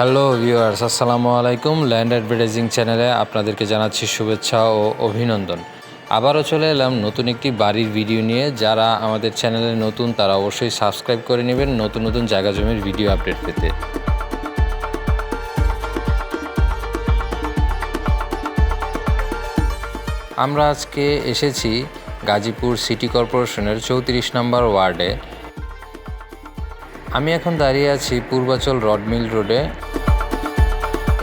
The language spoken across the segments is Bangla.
হ্যালো ভিউয়ার্স আসসালামু আলাইকুম ল্যান্ড অ্যাডভার্টাইজিং চ্যানেলে আপনাদেরকে জানাচ্ছি শুভেচ্ছা ও অভিনন্দন। আবারও চলে এলাম নতুন একটি বাড়ির ভিডিও নিয়ে। যারা আমাদের চ্যানেলে নতুন, তারা অবশ্যই সাবস্ক্রাইব করে নেবেন নতুন নতুন জায়গা জমির ভিডিও আপডেট পেতে। আমরা আজকে এসেছি গাজীপুর সিটি কর্পোরেশনের চৌত্রিশ নম্বর ওয়ার্ডে। আমি এখন দাঁড়িয়ে আছি পূর্বাচল রডমিল রোডে।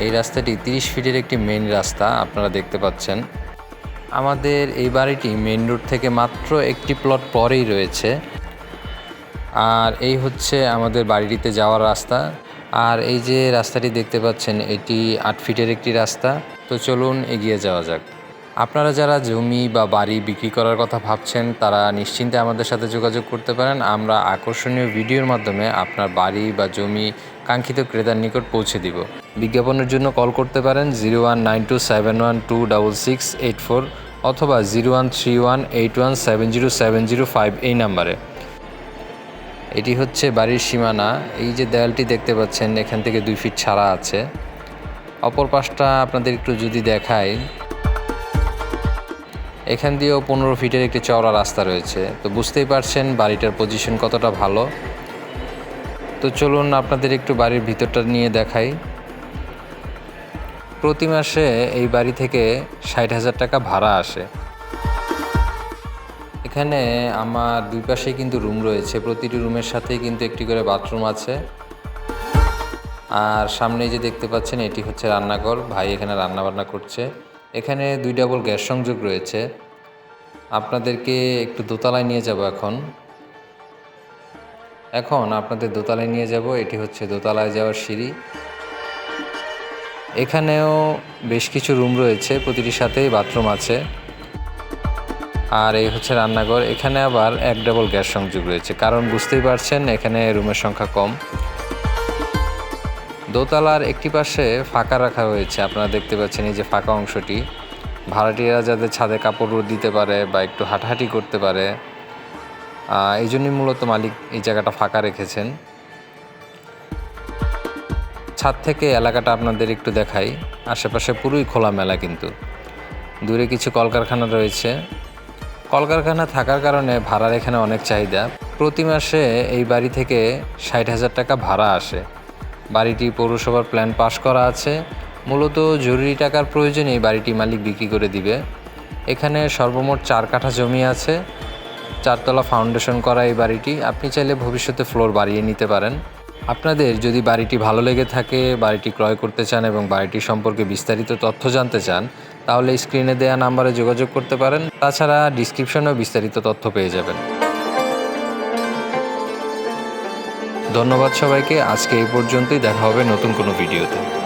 এই রাস্তাটি তিরিশ ফিটের একটি মেন রাস্তা, আপনারা দেখতে পাচ্ছেন। আমাদের এই বাড়িটি মেন রোড থেকে মাত্র একটি প্লট পরেই রয়েছে। আর এই হচ্ছে আমাদের বাড়িটিতে যাওয়ার রাস্তা। আর এই যে রাস্তাটি দেখতে পাচ্ছেন, এটি আট ফিটের একটি রাস্তা। তো চলুন এগিয়ে যাওয়া যাক। আপনারা যারা জমি বা বাড়ি বিক্রি করার কথা ভাবছেন, তারা নিশ্চিন্তে আমাদের সাথে যোগাযোগ করতে পারেন। আমরা আকর্ষণীয় ভিডিওর মাধ্যমে আপনার বাড়ি বা জমি কাঙ্ক্ষিত ক্রেতার নিকট পৌঁছে দিব। বিজ্ঞাপনের জন্য কল করতে পারেন zero one nine two seven one two double six eight four অথবা zero one three one eight one seven zero seven zero five এই নাম্বারে। এটি হচ্ছে বাড়ির সীমানা। এই যে দেয়ালটি দেখতে পাচ্ছেন, এখান থেকে দুই ফিট ছাড়া আছে। অপর পাশটা আপনাদের একটু যদি দেখাই এখান দিয়েও পনেরো ফিটের একটি চওড়া রাস্তা রয়েছে। তো বুঝতেই পারছেন বাড়িটার পজিশন কতটা ভালো। তো চলুন আপনাদের একটু বাড়ির ভিতরটা নিয়ে দেখাই। প্রতি মাসে এই বাড়ি থেকে ষাট হাজার টাকা ভাড়া আসে। এখানে আমার দুই পাশে কিন্তু রুম রয়েছে। প্রতিটি রুমের সাথেই কিন্তু একটি করে বাথরুম আছে। আর সামনে যে দেখতে পাচ্ছেন, এটি হচ্ছে রান্নাঘর। ভাই এখানে রান্না বান্না করছে। এখানে দুই ডাবল গ্যাস সংযোগ রয়েছে। আপনাদেরকে একটু দোতলায় নিয়ে যাব এখন। এখন আপনাদের দোতলায় নিয়ে যাব, এটি হচ্ছে দোতলায় যাওয়ার সিঁড়ি। এখানেও বেশ কিছু রুম রয়েছে, প্রতিটির সাথেই বাথরুম আছে। আর এই হচ্ছে রান্নাঘর, এখানে আবার এক ডাবল গ্যাস সংযোগ রয়েছে। কারণ বুঝতেই পারছেন, এখানে রুমের সংখ্যা কম। দোতলার একটি পাশে ফাঁকা রাখা হয়েছে আপনারা দেখতে পাচ্ছেন এই যে ফাঁকা অংশটি। ভাড়াটিয়ারা যাতে ছাদে কাপড় দিতে পারে বা একটু হাঁটাহাঁটি করতে পারে এই জন্যই মূলত মালিক এই জায়গাটা ফাঁকা রেখেছেন। ছাদ থেকে এলাকাটা আপনাদের একটু দেখাই। আশেপাশে পুরোই খোলা মেলা কিন্তু। দূরে কিছু কলকারখানা রয়েছে। কলকারখানা থাকার কারণে ভাড়ার এখানে অনেক চাহিদা। প্রতি মাসে এই বাড়ি থেকে ষাট হাজার টাকা ভাড়া আসে। বাড়িটি পৌরসভার প্ল্যান পাশ করা আছে। মূলত জরুরি টাকার প্রয়োজনে এই বাড়িটি মালিক বিক্রি করে দিবে। এখানে সর্বমোট চার কাঠা জমি আছে। চারতলা ফাউন্ডেশন করা এই বাড়িটি। আপনি চাইলে ভবিষ্যতে ফ্লোর বাড়িয়ে নিতে পারেন। আপনাদের যদি বাড়িটি ভালো লেগে থাকে, বাড়িটি ক্রয় করতে চান এবং বাড়িটি সম্পর্কে বিস্তারিত তথ্য জানতে চান, তাহলে স্ক্রিনে দেওয়া নাম্বারে যোগাযোগ করতে পারেন। তাছাড়া ডিসক্রিপশনেও বিস্তারিত তথ্য পেয়ে যাবেন। ধন্যবাদ সবাইকে। আজকে এই পর্যন্তই দেখা হবে নতুন কোনো ভিডিওতে।